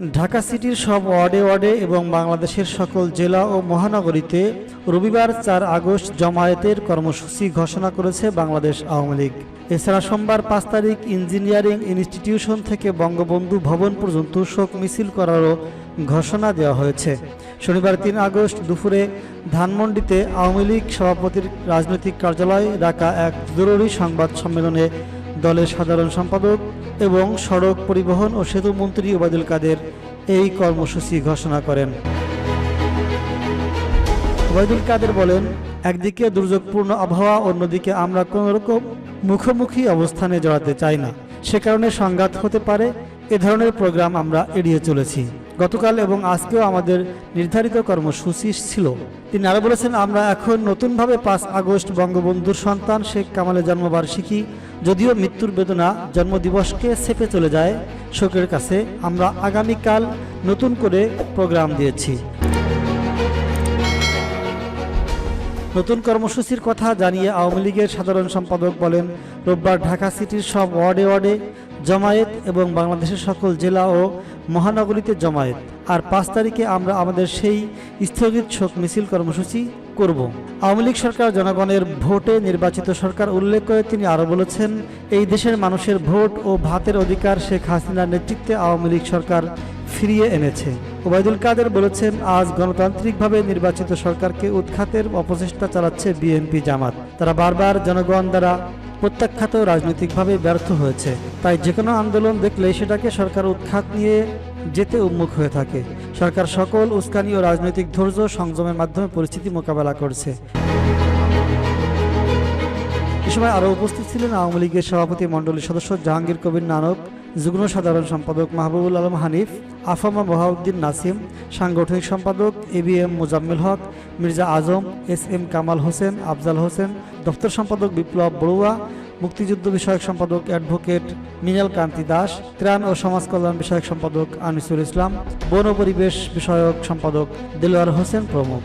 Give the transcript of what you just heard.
ঢাকা সিটির সব ওয়ার্ডে ওয়ার্ডে এবং বাংলাদেশের সকল জেলা ও মহানগরীতে রবিবার চার আগস্ট জমায়েতের কর্মসূচি ঘোষণা করেছে বাংলাদেশ আওয়ামী লীগ। এছাড়া সোমবার পাঁচ তারিখ ইঞ্জিনিয়ারিং ইনস্টিটিউশন থেকে বঙ্গবন্ধু ভবন পর্যন্ত শোক মিছিল করারও ঘোষণা দেওয়া হয়েছে। শনিবার তিন আগস্ট দুপুরে ধানমন্ডিতে আওয়ামী লীগ সভাপতির রাজনৈতিক কার্যালয়ে ডাকা এক জরুরি সংবাদ সম্মেলনে দলের সাধারণ সম্পাদক এবং সড়ক পরিবহন ও সেতু মন্ত্রী ওবায়দুল কাদের এই কর্মসূচি ঘোষণা করেন। ওবায়দুল কাদের বলেন, একদিকে দুর্যোগপূর্ণ আবহাওয়া, অন্যদিকে আমরা কোনো রকম মুখোমুখি অবস্থানে জড়াতে চাই না। সে কারণে সংঘাত হতে পারে, এ ধরনের প্রোগ্রাম আমরা এড়িয়ে চলেছি। গতকাল এবং আজকেও আমাদের নির্ধারিত কর্মসূচি ছিল। তিনি আরও বলেছেন, আমরা এখন নতুনভাবে পাঁচ আগস্ট বঙ্গবন্ধুর সন্তান শেখ কামালের জন্মবার্ষিকী যদিও মৃত্যুর বেদনা জন্মদিবসকে চেপে চলে যায়, শোকের কাছে আমরা আগামীকাল নতুন করে প্রোগ্রাম দিয়েছি। নতুন কর্মসূচির কথা জানিয়ে আওয়ামী লীগের সাধারণ সম্পাদক বলেন, রোববার ঢাকা সিটির সব ওয়ার্ডে ওয়ার্ডে জমায়েত এবং বাংলাদেশের সকল জেলা ও মহানগরীতে জমায়েত। আর পাঁচ তারিখে আমরা আমাদের সেই স্থগিত শোক মিছিল কর্মসূচি করব। আওয়ামী লীগ সরকার জনগণের ভোটে নির্বাচিত সরকার উল্লেখ করে তিনি আরও বলেছেন, এই দেশের মানুষের ভোট ও ভাতের অধিকার শেখ হাসিনার নেতৃত্বে আওয়ামী লীগ সরকার ফিরিয়ে এনেছে। ওবায়দুল কাদের বলেছেন, আজ গণতান্ত্রিকভাবে নির্বাচিত সরকারকে উৎখাতের অপচেষ্টা চালাচ্ছে বিএনপি জামাত। তারা বারবার জনগণ দ্বারা প্রত্যাখ্যাত রাজনৈতিকভাবে ব্যর্থ হয়েছে। তাই যে কোনো আন্দোলন দেখলে সেটাকে সরকার উৎখাত নিয়ে যেতে উন্মুখ হয়ে থাকে। সরকার সকল উস্কানি ও রাজনৈতিক ধৈর্য সংযমের মাধ্যমে পরিস্থিতি মোকাবেলা করছে। এ সময় আরও উপস্থিত ছিলেন আওয়ামী লীগের সভাপতি মণ্ডলীর সদস্য জাহাঙ্গীর কবির নানক, যুগ্ম সাধারণ সম্পাদক মাহবুবুল আলম হানিফ, আফামা বহাউদ্দিন নাসিম, সাংগঠনিক সম্পাদক A B M Mozammel Haque, Mirza Azam, S M Kamal Hossain, Afzal Hossain, দপ্তর সম্পাদক বিপ্লব বড়ুয়া মুক্তিযুদ্ধ বিষয়ক সম্পাদক অ্যাডভোকেট মিনাল কান্তি দাস, ত্রাণ ও সমাজ কল্যাণ বিষয়ক সম্পাদক আনিসুল ইসলাম, বন পরিবেশ বিষয়ক সম্পাদক দেলোয়ার হোসেন প্রমুখ।